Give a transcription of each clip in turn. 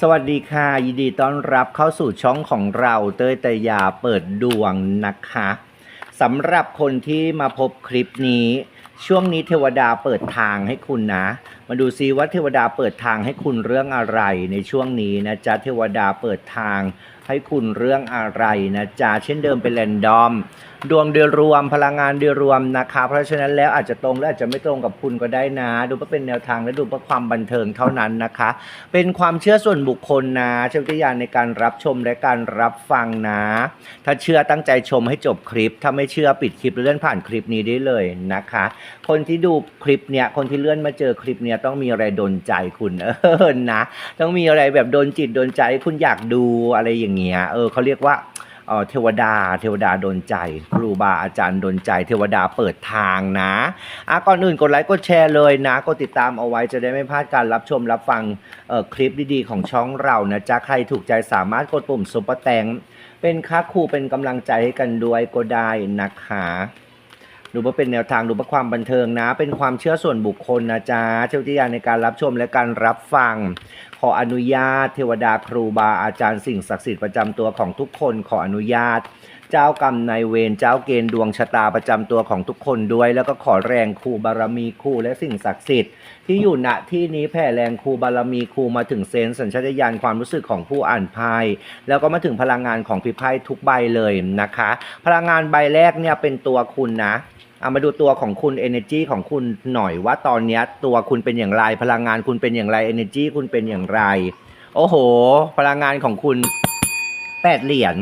สวัสดีค่ะ ยินดีต้อนรับเข้าสู่ช่องของเราเต้ยตยาเปิดดวงนะคะสำหรับคนที่มาพบคลิปนี้ ช่วงนี้เทวดาเปิดทางให้คุณนะ มาดูซิว่าเทวดาเปิดทางให้คุณเรื่องอะไร ในช่วงนี้นะจ๊ะเทวดาเปิดทางให้คุณเรื่องอะไรนะจ๊ะเช่นเดิมเป็นแรนดอม ดวงโดยรวมพลังงานโดยรวมนะคะ เพราะฉะนั้นแล้วอาจจะตรงและอาจจะไม่ตรงกับคุณก็ได้นะ ดูเพื่อเป็นแนวทางและดูเพื่อความบันเทิงเท่านั้นนะคะ เป็นความเชื่อส่วนบุคคลนะใช้วิญาณในการรับชมและการรับฟังนะ ถ้าเชื่อตั้งใจชมให้จบคลิป ถ้าไม่เชื่อปิดคลิปหรือเลื่อนผ่านคลิปนี้ได้เลยนะคะ คนที่ดูคลิปเนี่ยคนที่เลื่อนมาเจอคลิปเนี่ยต้องมีอะไรโดนใจคุณเออนะ ต้องมีอะไรแบบโดนจิตโดนใจคุณอยากดูอะไรอย่างเงี้ยเออเขาเรียกว่า เอ่อเทวดา เทวดาโดนใจ ครูบาอาจารย์โดนใจ เทวดาเปิดทางนะอะก่อนอื่นกดไลค์กดแชร์เลยนะกดติดตามเอาไว้จะได้ไม่พลาดการรับชมรับฟังเอ่อคลิปดีๆของช่องเรานะจ๊ะใครถูกใจสามารถกดปุ่มซุปเปอร์แตงเป็นค่าครูเป็นกำลังใจให้กันด้วยก็ได้นะคะดูว่าเป็นแนวทางดูว่าความบันเทิงนะ เป็นความเชื่อส่วนบุคคลนะจ๊ะเจ้าที่ยานในการรับชมและการรับฟัง ขออนุญาต เทวดาครูบาอาจารย์สิ่งศักดิ์สิทธิ์ประจำตัวของทุกคนขออนุญาต เจ้ากรรมนายเวรเจ้าเกณฑ์ดวงชะตาประจำตัวของทุกคนด้วย แล้วก็ขอแรงครูบารมีครูและสิ่งศักดิ์สิทธิ์ที่อยู่ณที่นี้แผ่แรงครูบารมีครูมาถึงเซนส์สัญชาตญาณความรู้สึกของผู้อ่านไพ่แล้วก็มาถึงพลังงานของพิไพ่ทุกใบเลยนะคะ พลังงานใบแรกเนี่ยเป็นตัวคุณนะ เอามาดูตัวของคุณ energy ของคุณหน่อยว่าตอนนี้ตัวคุณเป็นอย่างไร พลังงานคุณเป็นอย่างไร energy คุณเป็นอย่างไร โอ้โห พลังงานของคุณแปดเหรียญ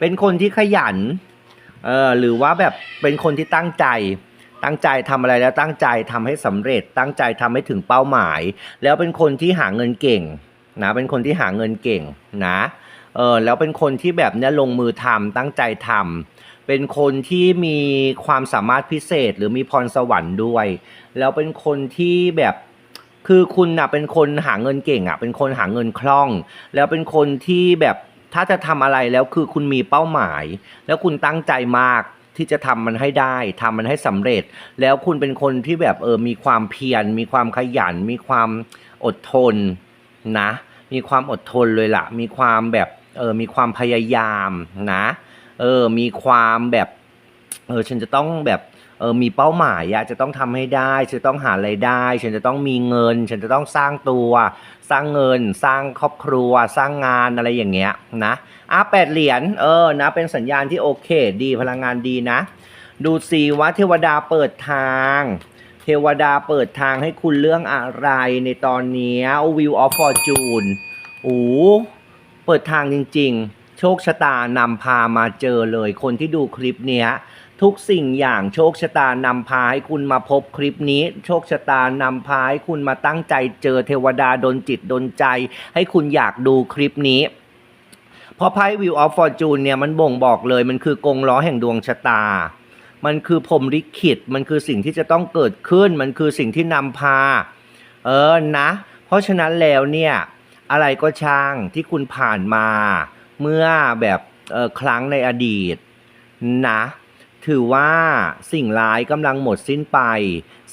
เป็นคนที่ขยันเออหรือว่าแบบเป็นคนที่ตั้งใจ ตั้งใจทำอะไรแล้วตั้งใจทำให้สำเร็จ ตั้งใจทำให้ถึงเป้าหมาย แล้วเป็นคนที่หาเงินเก่งนะเป็นคนที่หาเงินเก่งนะเออแล้วเป็นคนที่แบบเนี้ยลงมือทำตั้งใจทำ เป็นคนที่มีความสามารถพิเศษหรือมีพรสวรรค์ด้วย แล้วเป็นคนที่แบบคือคุณน่ะเป็นคนหาเงินเก่งอะ เป็นคนหาเงินคล่อง แล้วเป็นคนที่แบบถ้าจะทำอะไรแล้วคือคุณมีเป้าหมาย แล้วคุณตั้งใจมากที่จะทำมันให้ได้ทำมันให้สำเร็จ แล้วคุณเป็นคนที่แบบเออมีความเพียรมีความขยัน มีความอดทนนะ มีความอดทนเลยล่ะ มีความแบบเออมีความพยายามนะ เออมีความแบบเออฉันจะต้องแบบเออมีเป้าหมายอะจะต้องทำให้ได้ฉันจะต้องหาไรายได้ ฉันจะต้องมีเงิน ฉันจะต้องสร้างตัว สร้างเงิน สร้างครอบครัว สร้างงานอะไรอย่างเงี้ยนะอะแปดเหรียญเออนะเป็นสัญญาณที่โอเค ดีพลังงานดีนะ ดูสิว่าเทวดาเปิดทาง เทวดาเปิดทางให้คุณเรื่องอะไรในตอนนี้วิวออฟฟอร์จูนโอ้เปิดทางจริง ๆ โชคชะตานำพามาเจอเลย คนที่ดูคลิปเนี้ยทุกสิ่งอย่างโชคชะตานำพาให้คุณมาพบคลิปนี้ โชคชะตานำพาให้คุณมาตั้งใจเจอเทวดาดนจิตดนใจ ให้คุณอยากดูคลิปนี้เพราะไพ่วิวออฟฟอร์จูนเนี่ยมันบ่งบอกเลย มันคือกงล้อแห่งดวงชะตา มันคือพรมลิขิต มันคือสิ่งที่จะต้องเกิดขึ้น มันคือสิ่งที่นำพา เออนะ เพราะฉะนั้นแล้วเนี่ย อะไรก็ช่างที่คุณผ่านมา เมื่อแบบครั้งในอดีตนะถือว่าสิ่งร้ายกำลังหมดสิ้นไป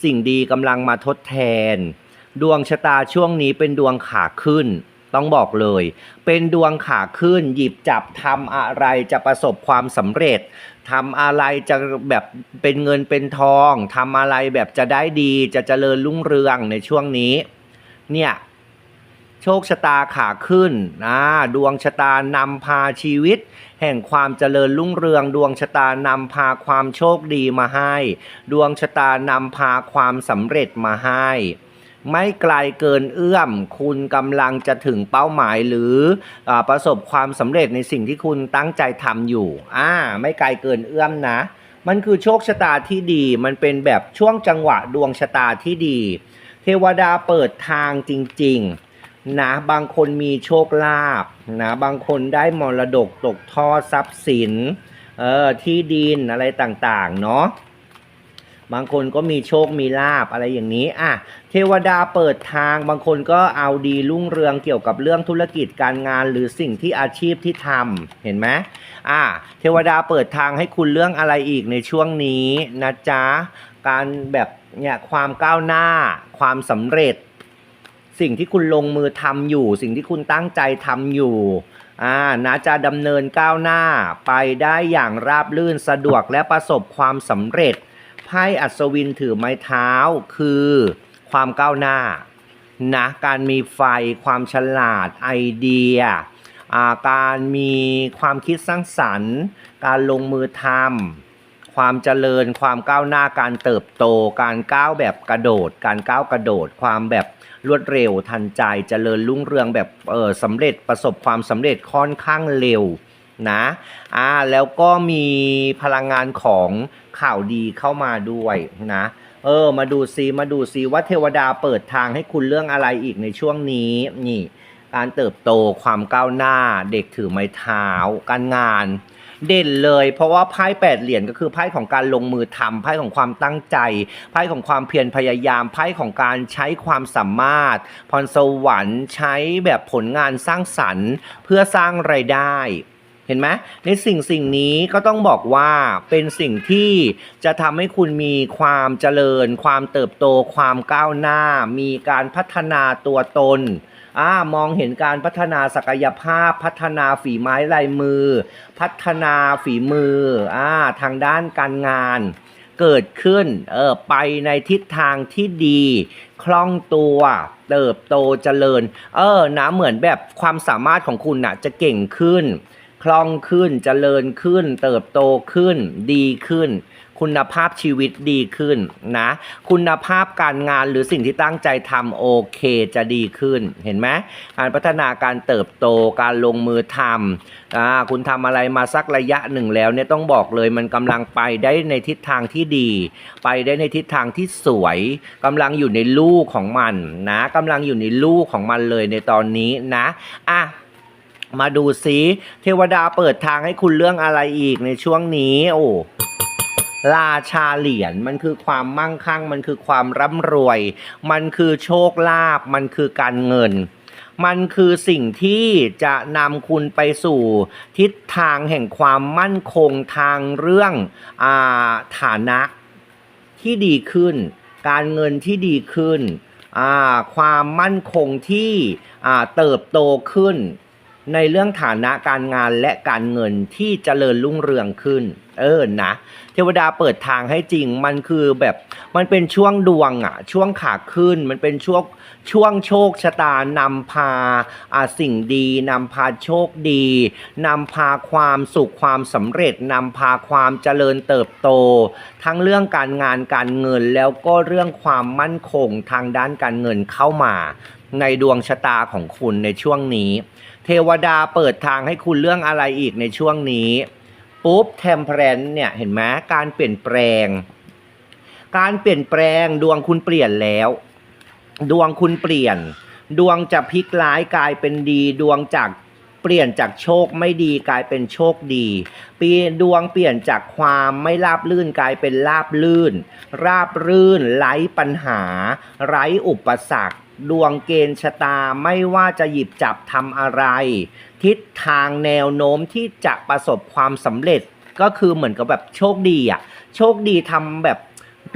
สิ่งดีกำลังมาทดแทน ดวงชะตาช่วงนี้เป็นดวงขาขึ้น ต้องบอกเลย เป็นดวงขาขึ้น หยิบจับทำอะไรจะประสบความสำเร็จทำอะไรจะแบบเป็นเงินเป็นทองทำอะไรแบบจะได้ดีจะเจริญรุ่งเรืองในช่วงนี้ เนี่ย โชคชะตาขาขึ้นนะดวงชะตานำพาชีวิต แห่งความเจริญรุ่งเรือง ดวงชะตานำพาความโชคดีมาให้ ดวงชะตานำพาความสำเร็จมาให้ ไม่ไกลเกินเอื้อม คุณกำลังจะถึงเป้าหมายหรืออประสบความสำเร็จในสิ่งที่คุณตั้งใจทำอยู่อ่าไม่ไกลเกินเอื้อมนะ มันคือโชคชะตาที่ดี มันเป็นแบบช่วงจังหวะดวงชะตาที่ดี เทวดาเปิดทางจริง ๆ นะบางคนมีโชคลาภนะบางคนได้มรดกตกทอดทรัพย์สินเออที่ดินอะไรต่างๆเนาะบางคนก็มีโชคมีลาบอะไรอย่างนี้อะเทวดาเปิดทางบางคนก็เอาดีรุ่งเรืองเกี่ยวกับเรื่องธุรกิจการงานหรือสิ่งที่อาชีพที่ทำเห็นไหมอะเทวดาเปิดทางให้คุณเรื่องอะไรอีกในช่วงนี้นะจ๊ะการแบบเนี่ยความก้าวหน้าความสำเร็จ สิ่งที่คุณลงมือทำอยู่ สิ่งที่คุณตั้งใจทำอยู่อ่านะจะดำเนินก้าวหน้าไปได้อย่างราบรื่นสะดวกและประสบความสำเร็จไพ่อัศวินถือไม้เท้าคือความก้าวหน้านะการมีไฟความฉลาดไอเดียอาการมีความคิดสร้างสรรค์ การลงมือทำความเจริญความก้าวหน้าการเติบโต การก้าวแบบกระโดด การก้าวกระโดด ความแบบ รวดเร็วทันใจเจริญรุ่งเรืองแบบเออสำเร็จประสบความสำเร็จค่อนข้างเร็วนะอ่าแล้วก็มีพลังงานของข่าวดีเข้ามาด้วยนะเออมาดูซิมาดูซิว่าเทวดาเปิดทางให้คุณเรื่องอะไรอีกในช่วงนี้นี่การเติบโตความก้าวหน้าเด็กถือไม้เท้า การงาน เด่นเลย เพราะว่าไพ่แปดเหรียญก็คือไพ่ของการลงมือทำไพ่ของความตั้งใจไพ่ของความเพียรพยายามไพ่ของการใช้ความสามารถ พรสวรรค์ใช้แบบผลงานสร้างสรรค์ เพื่อสร้างไรายได้เห็นไหมในสิ่งสิ่งนี้ก็ต้องบอกว่าเป็นสิ่งที่จะทำให้คุณมีความเจริญ ความเติบโต ความก้าวหน้า มีการพัฒนาตัวตน อ่ามองเห็นการพัฒนาศักยภาพ พัฒนาฝีไม้ลายมือ พัฒนาฝีมืออ่าทางด้านการงาน เกิดขึ้นเออไปในทิศทางที่ดี คล่องตัวเติบโตเจริญ เออนะเหมือนแบบความสามารถของคุณน่ะจะเก่งขึ้น คล่องขึ้นเจริญขึ้น เติบโตขึ้นดีขึ้น คุณภาพชีวิตดีขึ้นนะ คุณภาพการงานหรือสิ่งที่ตั้งใจทำโอเคจะดีขึ้นเห็นไหมการพัฒนาการเติบโตการลงมือทำคุณทำอะไรมาสักระยะหนึ่งแล้วเนี่ยต้องบอกเลยมันกำลังไปได้ในทิศทางที่ดี ไปได้ในทิศทางที่สวยกำลังอยู่ในลูกของมันนะกำลังอยู่ในลูกของมันเลยในตอนนี้นะอะมาดูซิเทวดาเปิดทางให้คุณเรื่องอะไรอีกในช่วงนี้ โอ้ ราชาเหรียญมันคือความมั่งคั่ง มันคือความร่ำรวย มันคือโชคลาภมันคือการเงิน มันคือสิ่งที่จะนำคุณไปสู่ ทิศทางแห่งความมั่นคงทางเรื่องอาฐานะที่ดีขึ้น การเงินที่ดีขึ้น ความมั่นคงที่เติบโตขึ้น ในเรื่องฐานะการงานและการเงินที่เจริญรุ่งเรืองขึ้น เออนะเทวดาเปิดทางให้จริงมันคือแบบมันเป็นช่วงดวงอะช่วงขาขึ้นมันเป็นช่วงช่วงโชคชะตานำพาอ่าสิ่งดีนำพาโชคดีนำพาความสุขความสำเร็จนำพาความเจริญเติบโต ทั้งเรื่องการงานการเงินแล้วก็เรื่องความมั่นคงทางด้านการเงินเข้ามาในดวงชะตาของคุณในช่วงนี้ เทวดาเปิดทางให้คุณเรื่องอะไรอีกในช่วงนี้ ปุ๊บเทมเพลนเนี่ยเห็นไหมการเปลี่ยนแปลง การเปลี่ยนแปลงดวงคุณเปลี่ยนแล้ว ดวงคุณเปลี่ยน ดวงจะพลิกร้ายกลายเป็นดี ดวงจากเปลี่ยนจากโชคไม่ดีกลายเป็นโชคดี ปีดวงเปลี่ยนจากความไม่ราบลื่นกลายเป็นราบลื่น ราบรื่นไร้ปัญหา ไร้อุปสรรค ดวงเกณฑ์ชะตาไม่ว่าจะหยิบจับทำอะไร ทิศทางแนวโน้มที่จะประสบความสำเร็จก็คือเหมือนกับแบบโชคดีอะโชคดีทำแบบ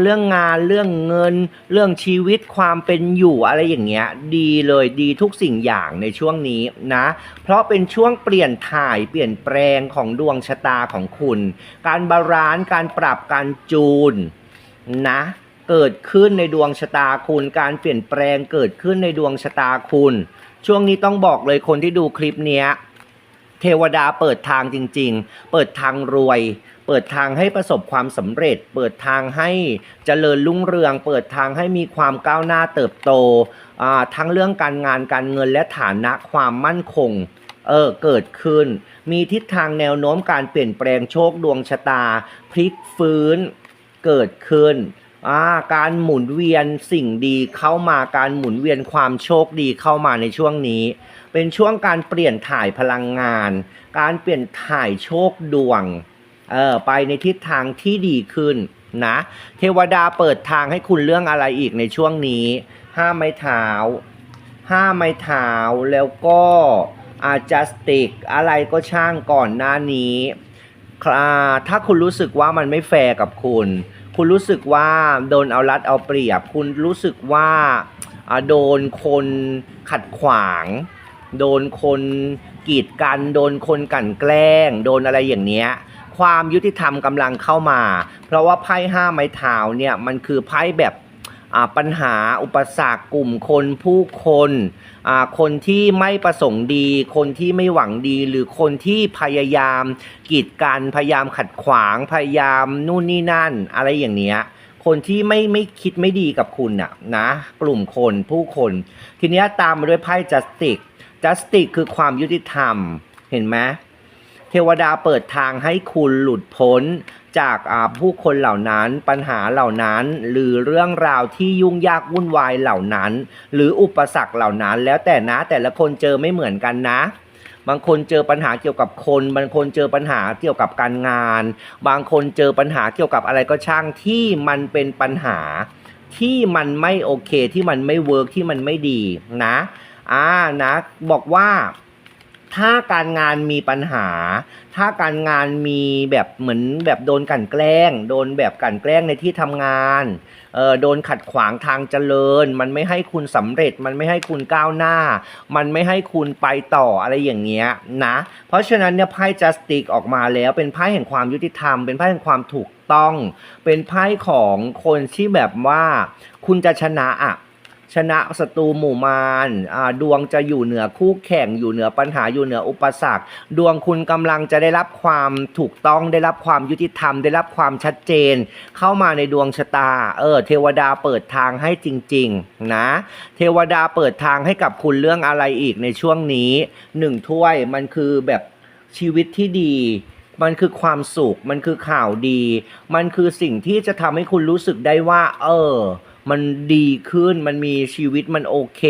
เรื่องงานเรื่องเงิน เรื่องชีวิตความเป็นอยู่อะไรอย่างเงี้ย ดีเลยดีทุกสิ่งอย่างในช่วงนี้นะ เพราะเป็นช่วงเปลี่ยนถ่ายเปลี่ยนแปลงของดวงชะตาของคุณ การบาลานซ์การปรับการจูนนะเกิดขึ้นในดวงชะตาคุณ การเปลี่ยนแปลงเกิดขึ้นในดวงชะตาคุณ ช่วงนี้ต้องบอกเลยคนที่ดูคลิปเนี้ย เทวดาเปิดทางจริง ๆ เปิดทางรวย เปิดทางให้ประสบความสำเร็จ เปิดทางให้เจริญรุ่งเรือง เปิดทางให้มีความก้าวหน้าเติบโตทั้งเรื่องการงานการเงินและฐานะความมั่นคงเออเกิดขึ้น มีทิศทางแนวโน้มการเปลี่ยนแปลงโชคดวงชะตา พลิกฟื้น เกิดขึ้น อ่าการหมุนเวียนสิ่งดีเข้ามาการหมุนเวียนความโชคดีเข้ามาในช่วงนี้ เป็นช่วงการเปลี่ยนถ่ายพลังงาน การเปลี่ยนถ่ายโชคดวงเออไปในทิศทางที่ดีขึ้นนะ เทวดาเปิดทางให้คุณเรื่องอะไรอีกในช่วงนี้ห้าไม้เท้าห้าไม้เท้าแล้วก็อาจัสติกอะไรก็ช่างก่อนหน้านี้อ่าถ้าคุณรู้สึกว่ามันไม่แฟร์กับคุณ คุณรู้สึกว่าโดนเอารัดเอาเปรียบ คุณรู้สึกว่าโดนคนขัดขวาง โดนคนกีดกัน โดนคนกลั่นแกล้ง โดนอะไรอย่างเนี้ยความยุติธรรมกำลังเข้ามา เพราะว่าไพ่ห้าไม้เท้าเนี่ยมันคือไพ่แบบ ปัญหาอุปสรรคกลุ่มคนผู้คนคนที่ไม่ประสงค์ดี คนที่ไม่หวังดี หรือคนที่พยายามกีดกันพยายามขัดขวางพยายามนู่นนี่นั่น อะไรอย่างเนี้ยคนที่ไม่ไม่คิดไม่ดีกับคุณน่ะนะกลุ่มคนผู้คน ทีนี้ตามมาด้วยไพ่จัสติกจัสติกคือความยุติธรรมเห็นไหมเทวดาเปิดทางให้คุณหลุดพ้น จากผู้คนเหล่านั้นปัญหาเหล่านั้น หรือเรื่องราวที่ยุ่งยากวุ่นวายเหล่านั้น หรืออุปสรรคเหล่านั้น แล้วแต่นะแต่ละคนเจอไม่เหมือนกันนะบางคนเจอปัญหาเกี่ยวกับคน บางคนเจอปัญหาเกี่ยวกับการงาน บางคนเจอปัญหาเกี่ยวกับอะไรก็ช่างที่มันเป็นปัญหาที่มันไม่โอเคที่มันไม่เวิร์กที่มันไม่ดีนะอ่านะบอกว่า ถ้าการงานมีปัญหา ถ้าการงานมีแบบเหมือนแบบโดนกันแกล้ง โดนแบบกันแกล้งในที่ทำงานเออโดนขัดขวางทางเจริญ มันไม่ให้คุณสำเร็จ มันไม่ให้คุณก้าวหน้า มันไม่ให้คุณไปต่ออะไรอย่างเงี้ยนะ เพราะฉะนั้นเนี่ยไพ่จัสติกออกมาแล้วเป็นไพ่แห่งความยุติธรรม เป็นไพ่แห่งความถูกต้อง เป็นไพ่ของคนที่แบบว่าคุณจะชนะอะ ชนะศัตรูหมู่มารดวงจะอยู่เหนือคู่แข่งอยู่เหนือปัญหาอยู่เหนืออุปสรรค ดวงคุณกำลังจะได้รับความถูกต้องได้รับความยุติธรรม ได้รับความชัดเจน เข้ามาในดวงชะตา เออ เทวดาเปิดทางให้จริง ๆ นะ เทวดาเปิดทางให้กับคุณเรื่องอะไรอีกในช่วงนี้หนึ่งถ้วยมันคือแบบชีวิตที่ดีมันคือความสุข มันคือข่าวดี มันคือสิ่งที่จะทำให้คุณรู้สึกได้ว่า เออ มันดีขึ้นมันมีชีวิตมันโอเค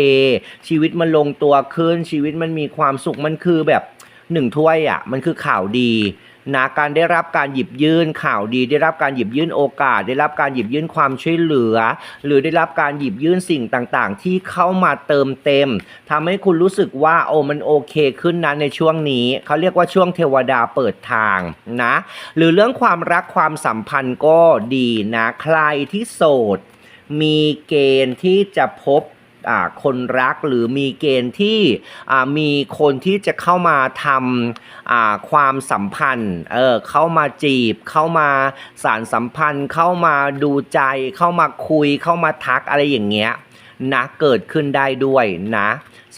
ชีวิตมันลงตัวขึ้น ชีวิตมันมีความสุขมันคือแบบหนึ่งถ้วยอะมันคือข่าวดีนะการได้รับการหยิบยื่นข่าวดี ได้รับการหยิบยื่นโอกาส ได้รับการหยิบยื่นความช่วยเหลือ หรือได้รับการหยิบยื่นสิ่งต่างๆ ที่เข้ามาเติมเต็มทำให้คุณรู้สึกว่าโอ้มันโอเคขึ้นนะในช่วงนี้เขาเรียกว่าช่วงเทวดาเปิดทางนะ หรือเรื่องความรักความสัมพันธ์ก็ดีนะใครที่โสด มีเกณฑ์ที่จะพบอ่าคนรักหรือมีเกณฑ์ที่อ่ามีคนที่จะเข้ามาทำอ่าความสัมพันธ์เออเข้ามาจีบ เข้ามาสารสัมพันธ์ เข้ามาดูใจ เข้ามาคุย เข้ามาทักอะไรอย่างเงี้ยนะเกิดขึ้นได้ด้วยนะ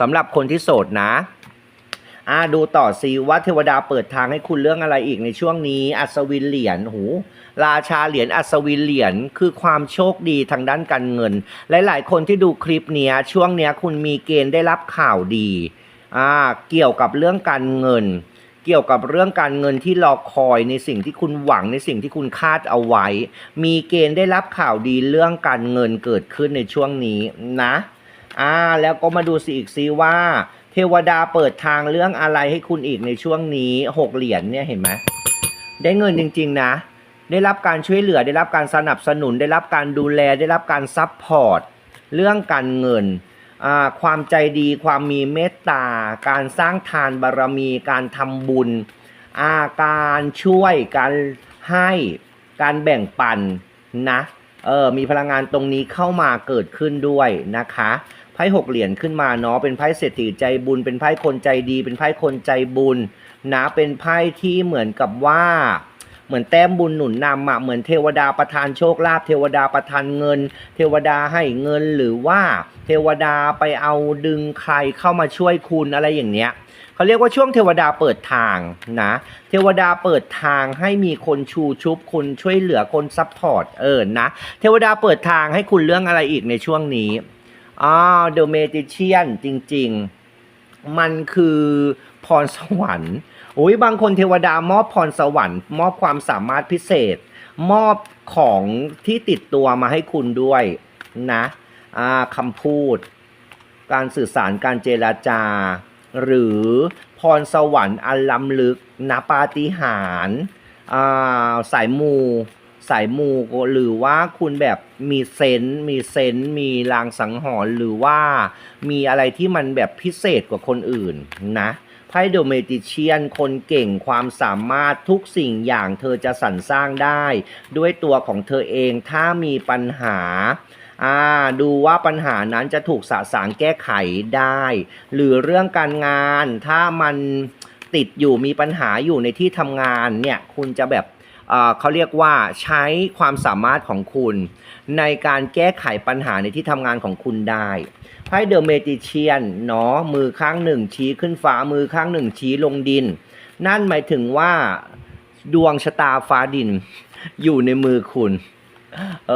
สำหรับคนที่โสดนะ อ่าดูต่อซิว่าเทวดาเปิดทางให้คุณเรื่องอะไรอีกในช่วงนี้อัศวินเหรียญหูราชาเหรียญอัศวินเหรียญคือความโชคดีทางด้านการเงิน หลายๆ คนที่ดูคลิปเนี้ยช่วงเนี้ยคุณมีเกณฑ์ได้รับข่าวดีอ่าเกี่ยวกับเรื่องการเงิน เกี่ยวกับเรื่องการเงินที่รอคอยในสิ่งที่คุณหวังในสิ่งที่คุณคาดเอาไว้ มีเกณฑ์ได้รับข่าวดีเรื่องการเงินเกิดขึ้นในช่วงนี้นะอ่าแล้วก็มาดูสิอีกซิว่า เทวดาเปิดทางเรื่องอะไรให้คุณอีกในช่วงนี้หกเหรียญเนี่ยเห็นไหมได้เงินจริง ๆ นะ ได้รับการช่วยเหลือได้รับการสนับสนุน ได้รับการดูแลได้รับการซัพพอร์ตเรื่องการเงิน ความใจดีความมีเมตตา การสร้างทานบารมี การทำบุญอาการช่วยการให้การแบ่งปันนะเออมีพลังงานตรงนี้เข้ามาเกิดขึ้นด้วยนะคะ พ่หกเหรียญขึ้นมาเนาะเป็นไพ่เศรษฐีใจบุญ เป็นไพ่คนใจดี เป็นไพ่คนใจบุญนะเป็นไพ่ที่เหมือนกับว่าเหมือนแต้มบุญหนุนนำอะเหมือนเทวดาประทานโชคลาภเทวดาประทานเงิน เทวดาให้เงินหรือว่า เทวดาไปเอาดึงใครเข้ามาช่วยคุณอะไรอย่างเนี้ยเขาเรียกว่าช่วงเทวดาเปิดทางนะเทวดาเปิดทางให้มีคนชูชุบคุณช่วยเหลือคนซัพพอร์ตเออนะเทวดาเปิดทางให้คุณเรื่องอะไรอีกในช่วงนี้ อ้าวเดอะเมจิเชียนจริง ๆ มันคือพรสวรรค์โอ้ยบางคนเทวดามอบพรสวรรค์มอบความสามารถพิเศษ มอบของที่ติดตัวมาให้คุณด้วยนะอ่าคำพูด การสื่อสารการเจรจา หรือพรสวรรค์อันล้ำลึกนปาฏิหาริย์อ่าสายมู สายมูหรือว่าคุณแบบมีเซนส์มีเซนส์มีลางสังหรณ์หรือว่ามีอะไรที่มันแบบพิเศษกว่าคนอื่นนะไพ่โดเมติเชียนคนเก่งความสามารถทุกสิ่งอย่างเธอจะสรรสร้างได้ ด้วยตัวของเธอเองถ้ามีปัญหาอ่าดูว่าปัญหานั้นจะถูกสะสางแก้ไขได้ หรือเรื่องการงานถ้ามันติดอยู่มีปัญหาอยู่ในที่ทำงานเนี่ยคุณจะแบบ เขาเรียกว่าใช้ความสามารถของคุณ ในการแก้ไขปัญหาในที่ทำงานของคุณได้ไพ่เดอะเมจิเชียนเนาะมือข้างหนึ่งชี้ขึ้นฟ้ามือข้างหนึ่งชี้ลงดิน นั่นหมายถึงว่าดวงชะตาฟ้าดิน อยู่ในมือคุณ เอ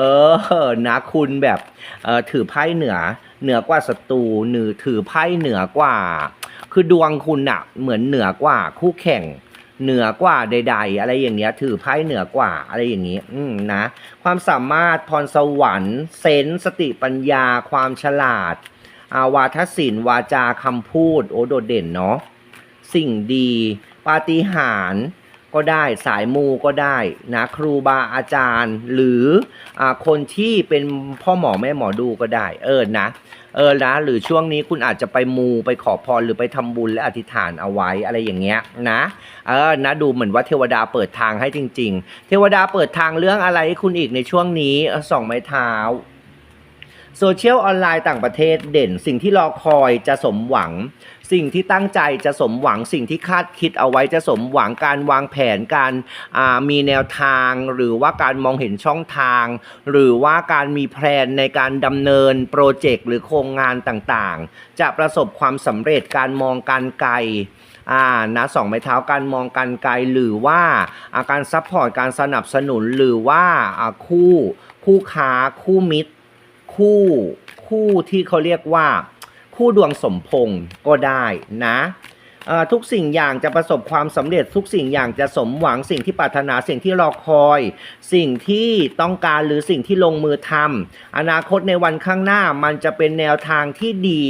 อนะคุณแบบเออถือไพ่เหนือเหนือกว่าศัตรูหรือถือไพ่เหนือกว่า คือดวงคุณอะเหมือนเหนือกว่าคู่แข่ง เหนือกว่าใด ๆ อะไรอย่างเงี้ยถือไพ่เหนือกว่าอะไรอย่างงี้ อืมนะ ความสามารถพรสวรรค์ เซนสติปัญญา ความฉลาดอาวาทศิลป์วาจาคำพูด โอโดดเด่นเนาะสิ่งดี ปาฏิหาริย์ ก็ได้สายมูก็ได้นะครูบาอาจารย์ หรืออคนที่เป็นพ่อหมอแม่หมอดูก็ได้ เออนะเออนะหรือช่วงนี้คุณอาจจะไปมูไปขอพรหรือไปทำบุญและอธิษฐานเอาไว้อะไรอย่างเงี้ยนะเออนะดูเหมือนว่าเทวดาเปิดทางให้จริง ๆ เทวดาเปิดทางเรื่องอะไรให้คุณอีกในช่วงนี้เออสองไม้เท้าโซเชียลออนไลน์ต่างประเทศเด่นสิ่งที่รอคอยจะสมหวัง สิ่งที่ตั้งใจจะสมหวังสิ่งที่คาดคิดเอาไว้จะสมหวังการวางแผนการมีแนวทางหรือว่าการมองเห็นช่องทาง หรือว่าการมีแพลนในการดำเนินโปรเจกต์หรือโครงงานต่างๆ จะประสบความสำเร็จการมองการไกลอ่านะสองไม้เท้าการมองการไกลหรือว่าอาการซัพพอร์ตการสนับสนุนหรือว่าอ่าคู่คู่ค้าคู่มิตร คู่คู่ที่เขาเรียกว่า คู่ดวงสมพงษ์ก็ได้นะทุกสิ่งอย่างจะประสบความสำเร็จทุกสิ่งอย่างจะสมหวังสิ่งที่ปรารถนาสิ่งที่รอคอย สิ่งที่ต้องการหรือสิ่งที่ลงมือทำอนาคตในวันข้างหน้ามันจะเป็นแนวทางที่ดี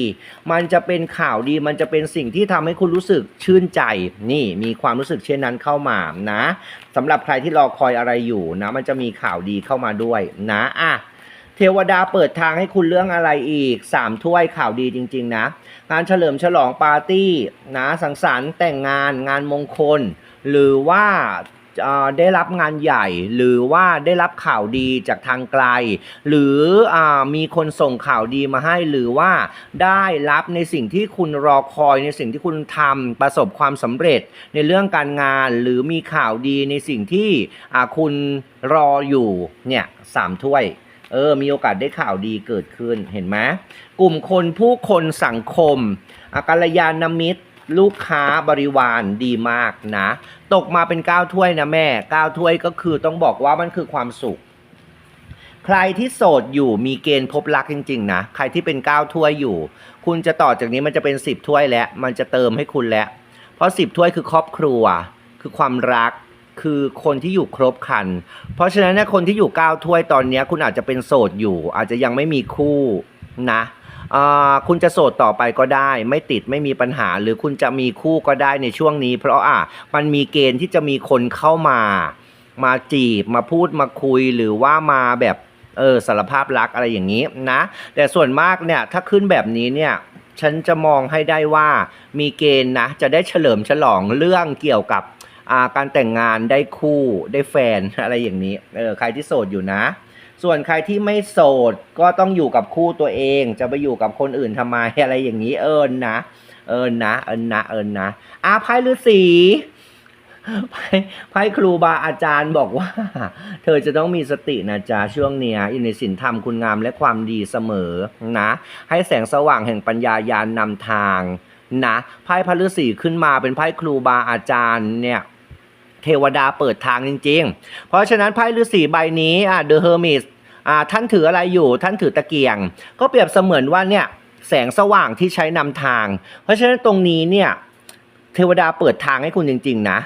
มันจะเป็นข่าวดี มันจะเป็นสิ่งที่ทำให้คุณรู้สึกชื่นใจ นี่มีความรู้สึกเช่นนั้นเข้ามานะสำหรับใครที่รอคอยอะไรอยู่นะ มันจะมีข่าวดีเข้ามาด้วยนะอะ เทวดาเปิดทางให้คุณเรื่องอะไรอีกสามถ้วยข่าวดีจริง ๆ นะ งานเฉลิมฉลองปาร์ตี้นะสังสรรค์แต่งงานงานมงคล หรือว่าได้รับงานใหญ่ หรือว่าได้รับข่าวดีจากทางไกล หรืออมีคนส่งข่าวดีมาให้ หรือว่าได้รับในสิ่งที่คุณรอคอยในสิ่งที่คุณทำประสบความสำเร็จในเรื่องการงาน หรือมีข่าวดีในสิ่งที่คุณรออยู่เนี่ยสามถ้วย เออ มีโอกาสได้ข่าวดีเกิดขึ้นเห็นไหมกลุ่มคนผู้คนสังคมอาการยานมิตร ลูกค้าบริวารดีมากนะ ตกมาเป็นก้าถ้วยนะแม่ก้าถ้วยก็คือต้องบอกว่ามันคือความสุข ใครที่โสดอยู่มีเกณฑ์พบรักจริง ๆ นะ ใครที่เป็นก้าถ้วยอยู่ คุณจะต่อจากนี้มันจะเป็น10ถ้วยแล้ว มันจะเติมให้คุณแล้ว เพราะ10ถ้วยคือครอบครัว คือความรัก คือคนที่อยู่ครบคัน เพราะฉะนั้นเนี่ยคนที่อยู่9ถ้วยตอนนี้คุณอาจจะเป็นโสดอยู่ อาจจะยังไม่มีคู่นะคุณจะโสดต่อไปก็ได้ ไม่ติดไม่มีปัญหา หรือคุณจะมีคู่ก็ได้ในช่วงนี้ เพราะอะมันมีเกณฑ์ที่จะมีคนเข้ามา มาจีบมาพูดมาคุยหรือว่ามาแบบเออสารภาพรักอะไรอย่างนี้นะ แต่ส่วนมากเนี่ยถ้าขึ้นแบบนี้เนี่ยฉันจะมองให้ได้ว่ามีเกณฑ์นะจะได้เฉลิมฉลองเรื่องเกี่ยวกับ การแต่งงานได้คู่ได้แฟนอะไรอย่างนี้เออใครที่โสดอยู่นะ ส่วนใครที่ไม่โสดก็ต้องอยู่กับคู่ตัวเอง จะไปอยู่กับคนอื่นทำไมอะไรอย่างนี้เอิญนะ เอิญนะ เอิญนะ เอิญนะอาไพ่ฤาษีไพ่ไพ่ครูบาอาจารย์บอกว่า เธอจะต้องมีสตินะจ๊ะช่วงเนี้ยอยู่ในศีลธรรมคุณงามและความดีเสมอนะ ให้แสงสว่างแห่งปัญญายานนำทางนะไพ่พระฤาษีขึ้นมาเป็นไพ่ครูบาอาจารย์เนี่ย เทวดาเปิดทางจริง ๆ เพราะฉะนั้นไพ่ฤาษีใบนี้อะ The Hermit อ่าท่านถืออะไรอยู่ท่านถือตะเกียง ก็เปรียบเสมือนว่าเนี่ยแสงสว่างที่ใช้นำทาง เพราะฉะนั้นตรงนี้เนี่ยเทวดาเปิดทางให้คุณจริง ๆ นะ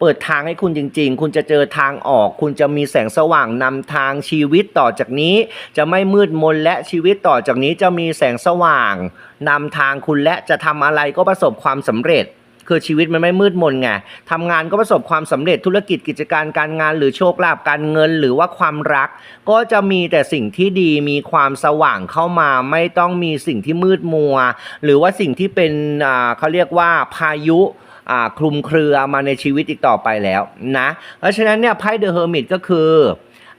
เปิดทางให้คุณจริง ๆ คุณจะเจอทางออก คุณจะมีแสงสว่างนำทางชีวิตต่อจากนี้ จะไม่มืดมนและชีวิตต่อจากนี้จะมีแสงสว่างนำทางคุณและจะทำอะไรก็ประสบความสำเร็จ คือชีวิตมันไม่มืดมนไงทำงานก็ประสบความสำเร็จธุรกิจกิจการการงาน หรือโชคลาภการเงินหรือว่าความรัก ก็จะมีแต่สิ่งที่ดีมีความสว่างเข้ามา ไม่ต้องมีสิ่งที่มืดมัว หรือว่าสิ่งที่เป็นอ่าเขาเรียกว่าพายุอ่าคลุมเครือมาในชีวิตอีกต่อไปแล้วนะ เพราะฉะนั้นเนี่ยไพ่เดอะเฮอร์มิตก็คือ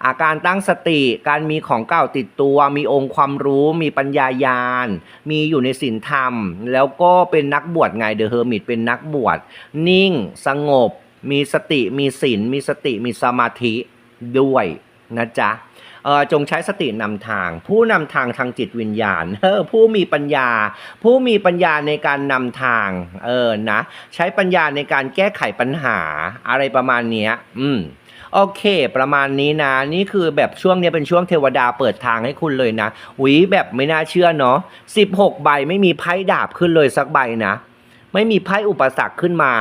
อาการตั้งสติ การมีของเก่าติดตัว มีองค์ความรู้ มีปัญญายาณ มีอยู่ในศีลธรรม แล้วก็เป็นนักบวชไงเดอะเฮอร์มิตเป็นนักบวช นิ่ง สงบ มีสติ มีศีล มีสติ มีสมาธิด้วยนะจ๊ะเออจงใช้สตินำทาง ผู้นำทางทางจิตวิญญาณเออผู้มีปัญญา ผู้มีปัญญาในการนำทางเออนะใช้ปัญญาในการแก้ไขปัญหาอะไรประมาณนี้อืม โอเค ประมาณนี้นะ นี่คือแบบช่วงนี้เป็นช่วงเทวดาเปิดทางให้คุณเลยนะหวีแบบไม่น่าเชื่อเนาะ16 ใบไม่มีไพ่ดาบขึ้นเลยสักใบนะ ไม่มีไพ่อุปสรรคขึ้นมา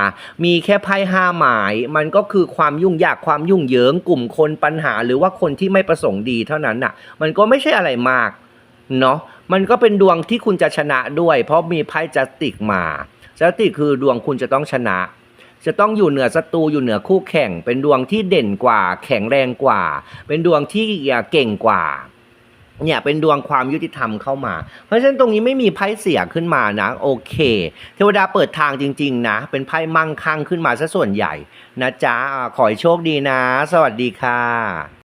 มีแค่ไพ่ห้าหมาย มันก็คือความยุ่งยากความยุ่งเหยิงกลุ่มคนปัญหา หรือว่าคนที่ไม่ประสงค์ดีเท่านั้นน่ะ มันก็ไม่ใช่อะไรมากเนาะมันก็เป็นดวงที่คุณจะชนะด้วย เพราะมีไพ่จัสติกมาจัสติกคือดวงคุณจะต้องชนะ จะต้องอยู่เหนือศัตรูอยู่เหนือคู่แข่ง เป็นดวงที่เด่นกว่า แข็งแรงกว่า เป็นดวงที่เก่งกว่าเนี่ยเป็นดวงความยุติธรรมเข้ามา เพราะฉะนั้นตรงนี้ไม่มีไพ่เสียขึ้นมานะโอเค เทวดาเปิดทางจริง ๆ นะ เป็นไพ่มั่งคั่งขึ้นมาซะส่วนใหญ่ นะจ๊ะขอให้โชคดีนะ สวัสดีค่ะ